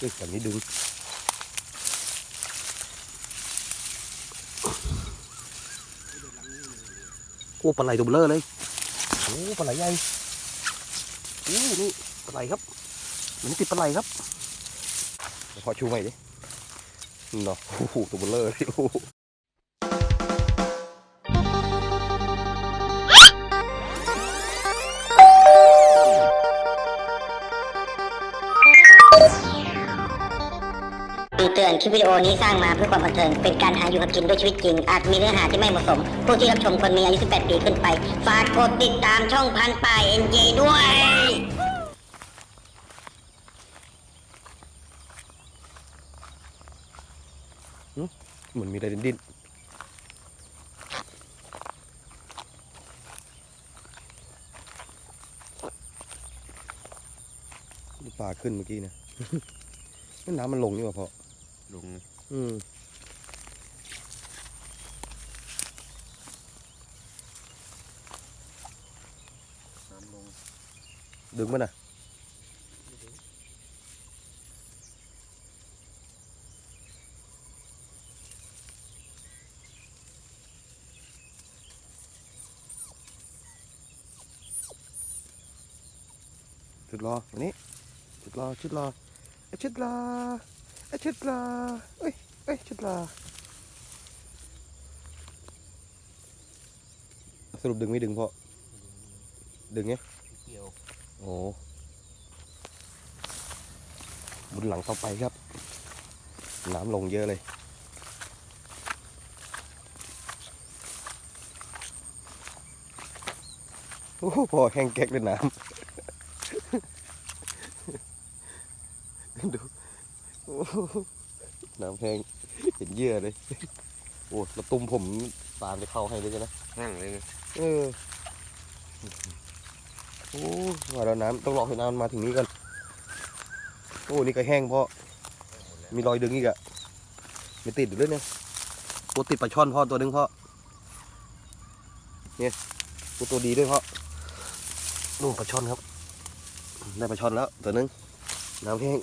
ดึงแบบนี้ดึงโอ้ปลาไหลตัวเบลอเลยโอ้ปลาไหลใหญ่โอ้นี่ปลาไหลครับมันติดปลาไหลครับพอชูใหม่ดิเนาะโอ้โหตัวเบลอเลยโอ้ เตือน คลิปวิดีโอนี้สร้างมาเพื่อความบันเทิง เป็นการหาอยู่กับกินด้วยชีวิตจริง อาจมีเนื้อหาที่ไม่เหมาะสม ผู้ที่รับชมควรมีอายุ 18 ปีขึ้นไป ฝากกดติดตามช่องพันป่ายเอ็นเจด้วย เหมือนมีอะไรดิ้นๆปลาขึ้นเมื่อกี้นะ น้ำมันลงนี่ว่าพอ ลงอืมน้ำลงดึงมันอะชุดรอวันนี้ชุดรอชุดรอเอ้ยชุดรอเอ้ย ชุดรอเอ้ยเอ้ยชุดรอสรุปดึงไม่ดึงพอดึงไงเกี่ยวโอ้บุญหลังต่อไปครับ น้ำลงเยอะเลย โอ้โหพอแห้งแก๊กเลยน้ำดูโอ้โห น้ำแห้งเห็นเยื่อเลย โอ้แล้วตุ้มผมตามจะเข้าให้เลยนะแห้งเลยนะเออโอ้ว่าแล้วน้ำต้องรอให้น้ำมาถึงนี้ก่อนโอ้นี่ก็แห้งเพราะมีรอยดึงอีกอะไม่ติดอยู่ด้วยเนี่ยตัวติดปลาช่อนพ่อตัวหนึงพ่อเนี่ยตัวตัวดีด้วยพ่อนู่นปลาช่อนครับ ได้ปลาช่อนแล้วตัวหนึงน้ำแห้ง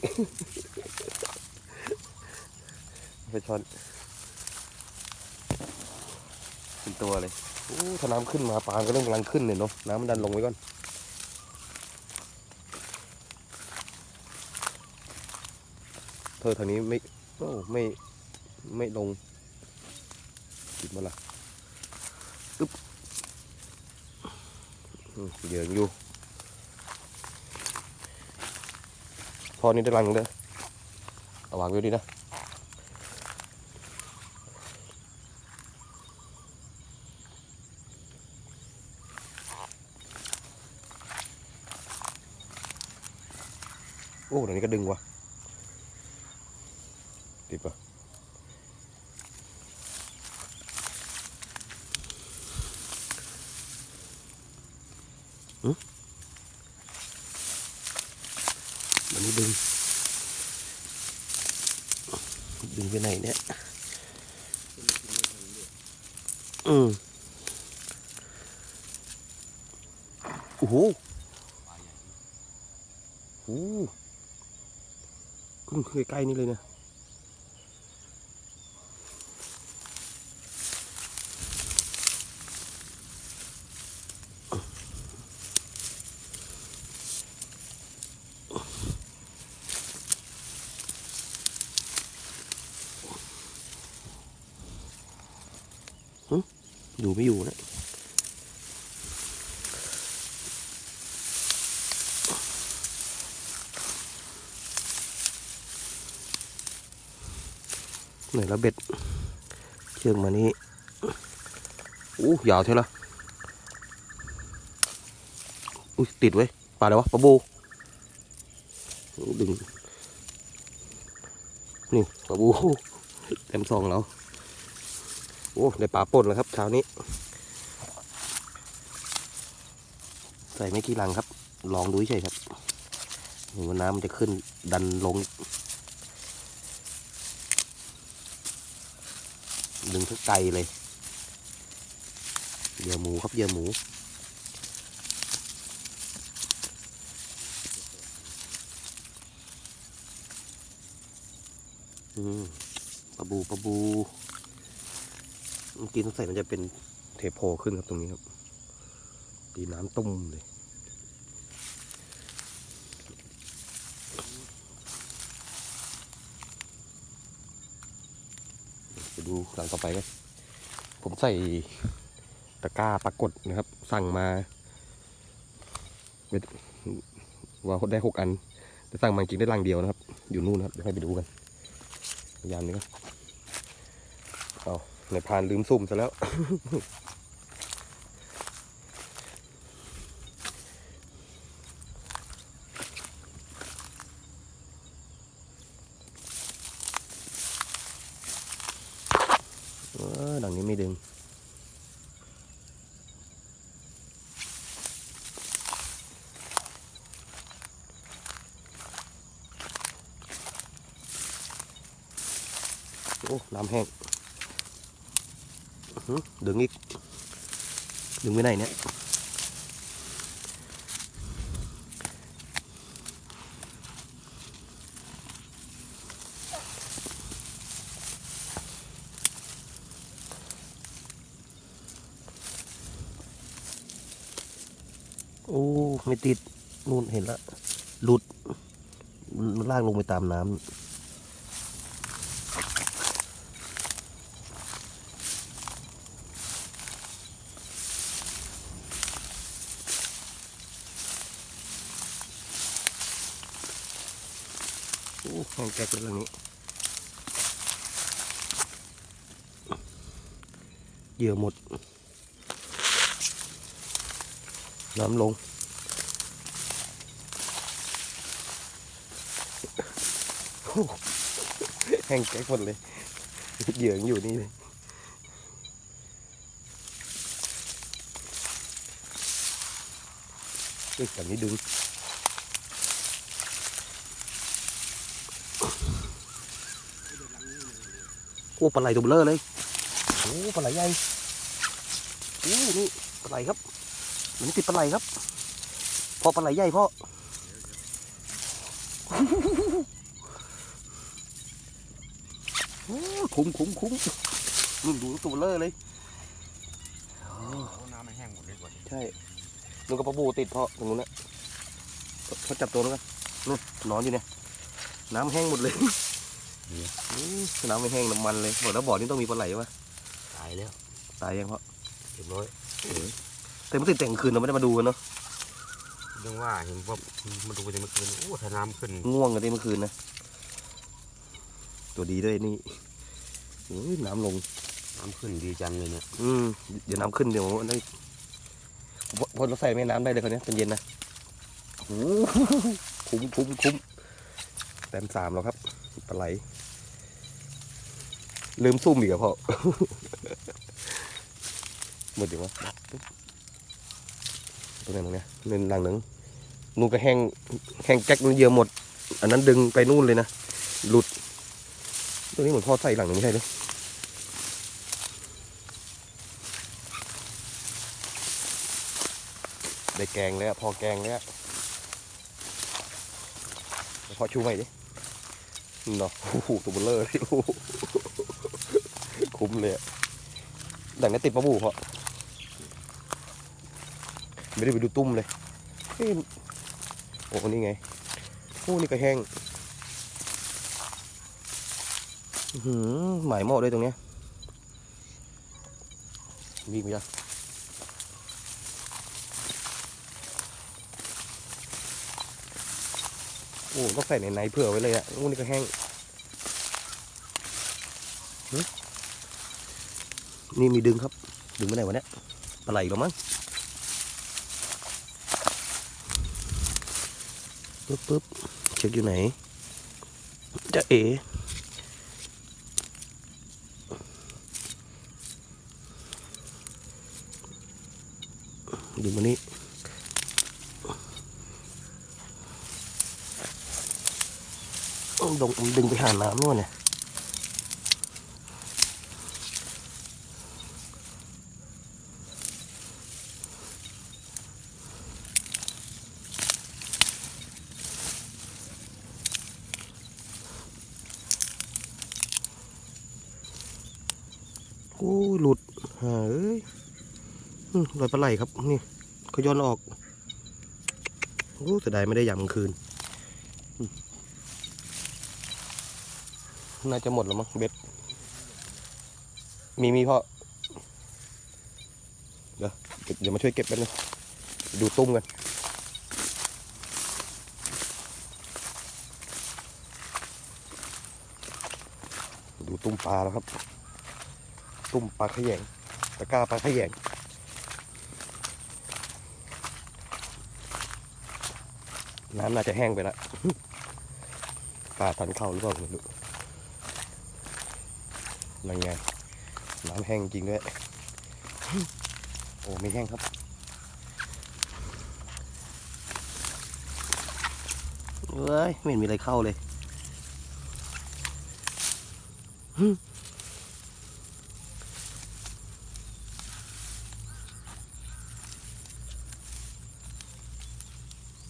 ปช่อนเป็นตัวเลยโอ้ถ้าน้ำขึ้นมาปลาก็เริ่มกำลังขึ้นเลยเนาะน้ำมันดันลงไว้ก่อนเธอทางนี้ไม่โอ้ไม่ไม่ลงติดมาละอึ๊บเหยื่ออยู่พอนี้ได้รังเลยเอาวางไว้ดีนะ โอ้เดี๋ยวนี้ก็ดึงว่ะติดป่ะหึวันนี้ดึง ดึงไปไหนเนี่ย อืมโอ้โหโอ้โห ขึ้นใกล้ๆนี่เลยเนี่ยหึอยู่ไม่อยู่นะ หน่อยละเบ็ด เชือกมานี่อู้ยาวเท่าละอุ้ยติดไว้ปลาอะไรวะปลาบูดึงนี่ปลาบูเต็มซองแล้วโอ้ได้ปลาป่นแล้วครับเช้านี้ ใส่ไม่กี่ลังครับ ลองดูเฉยครับเห็นว่าน้ำมันจะขึ้นดันลง ดึงทั้งไกลเลยเหยื่อหมูครับเหยื่อหมู อืมปลาบูปลาบูเมื่อกี้สงใสัยมันจะเป็นเทโพขึ้นครับตรงนี้ครับตีน้ำตุ้มเลย ดูหลังต่อไปกันผมใส่ตะกร้าปรากฏนะครับ สั่งมาว่าได้หกอัน แต่สั่งมาจริงได้ลังเดียวนะครับ อยู่นู่นนะครับเดี๋ยวให้ไปดูกันพยายามนี้ก็เอาในพานลืมซุ่มซะแล้ว เออดังนี้ไม่ดึง โอ้น้ำแห้งอื้อหือดึงอีก ดึงไปไหนเนี่ยโอ้ ไม่ติด นู่นเห็นล้วหลุด ลากลงไปตามน้ำ โอ้แห้ งแก๊กเลยเรื่องนี้ เหยื่อหมด น้ำลง แห้งแก๊กหมดเลย เหยื่ออยู่นี่เลยเฮ้ยแบบนี้ดึง อ้ปลาไหลตัวเบลอเลยโอ้ปลาไหลใหญ่โอ้นี่ปลาไหลครับมันติดปลาไหลครับพ่อปลาไหลใหญ่พ่อโอ้คุ้มคุ้มคุ้มนุ่นดูตัวเบลอเลยโอ้น้ำมันแห้งหมดเลยกว่าใช่นุ่นกับปลาบูติดพ่อตรงนู้นนะเขาจับตัวนู้นกันนู่นนอนอยู่เนี่ย น้ำแห้งหมดเลย อืมน้ำไม่แห้งน้ำมันเลยบอกแล้วบ่อนี้ต้องมีปลาไหลวะตายแล้วตายยังพ่อเรียบร้อยแต่มันติดแต่งคืนเราไม่ได้มาดูกันเนาะยังว่าเห็นว่ามันดูไปแต่เมื่อคืนโอ้ถ้าน้ำขึ้นง่วงกันที่เมื่อคืนนะตัวดีด้วยนี่โอ้ยน้ำลงน้ำขึ้นดีจังเลยเนี่ยอืมเดี๋ยวน้ำขึ้นเดี๋ยวได้พอพอเราใส่แม่น้ำได้เลยคนนี้ตอนเย็นนะโอ้โหคุ้มคุ้มคุ้มแต้มสามแล้วครับปลาไหล ลืมซุ่มอีกอะพ่อ หมดดีวะตรงไหนตรงเนี้ยเล่นหลังหนึ่งนู่นก็แห้งแห้งแก๊กนู่นเยอะหมด อันนั้นดึงไปนู่นเลยนะ หลุด ตัวนี้เหมือนพ่อใส่หลังหนึ่งไม่ใช่เลยได้แกงแล้วพอแกงแล้วพอชูใหม่ดิเนาะโอ้โหตัวเบลเลอร์เลย คุ้มเลยดังนั้ติดปลาบูเพราะไม่ได้ไปดูตุ้มเลยเฮ้โอ้นี่ไงโอ้นี่ก็แห้งอื้อหือหมายหมาะเลยตรงเนี้ยวิ่งไปยังโอ้ต้องใส่ในในเผื่อไว้เลยอะโอ้นี่ก็แห้ง นี่มีดึงครับ ดึงไปไหนวะเนี่ยปลาไหลอีกแล้วมั้งปึ๊บปึ๊บเช็คอยู่ไหนจะเอ๋ดึงมานี่ดงดึงไปหาน้ำนู่นเนี่ย อ้หลุดหาเอ้ยอืมรอยปลาไหลครับ นี่เขาย้อนออกโอ้เสียดายไม่ได้ยำคืนอืมน่าจะหมดแล้วมั้งเบ็ด มีมีพ่อ เดี๋ยวเดี๋ยวมาช่วยเก็บกันนะดูตุ้มกันดูตุ้มปลาแล้วครับ ตุ้มปลาขยงตะกร้าปลาขยงน้ำน่าจะแห้งไปแล้วปลาทันเข้าหรือเปล่าไม่รู้นั่นไงน้ำแห้งจริงด้วย โอ้ไม่แห้งครับเอ้ย ไม่เห็นมีอะไรเข้าเลย อั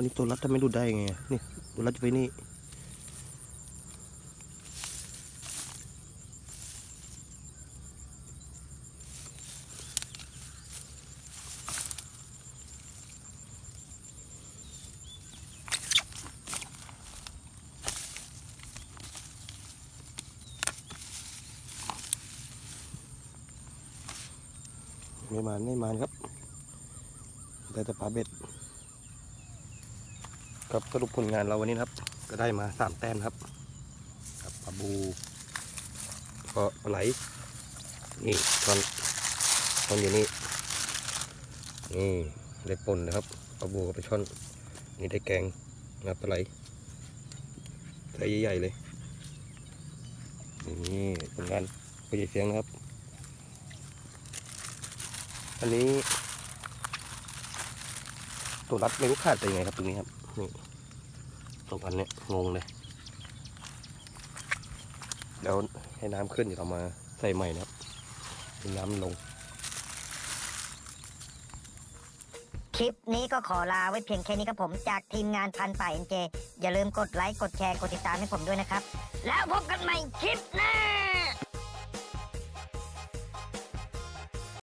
นนี้ตัวรัดทำไมดูดได้ไง นี่ตัวรัดจะไปนี่ ไม่มานไม่มานครับ ได้แต่ปลาเบ็ดครับสรุปผลงานเราวันนี้นะครับ ก็ได้มาสามแต้มครับครับปลาบูก็ปลาไหลนี่ตอนตอนอยู่นี่นี่ได้ปนนะครับปลาบูกับปลาช่อน นี่ได้แกงนะปลาไหลใส่ใหญ่ๆเลยนี่ผลงานไปใหญ่เสียงนะครับ อันนี้ ตัวรัดไม่รู้ขาดไปยังไงครับตรงนี้ครับนี่ตรงอันเนี้ยงงเลยเดี๋ยวให้น้ำขึ้นเดี๋ยวเรามาใส่ใหม่นะครับน้ำลง คลิปนี้ก็ขอลาไว้เพียงแค่นี้ครับผมจากทีมงานพันป่าเอ็นเจ อย่าลืมกดไลค์ กดแชร์ กดติดตามให้ผมด้วยนะครับ แล้วพบกันใหม่คลิปหน้า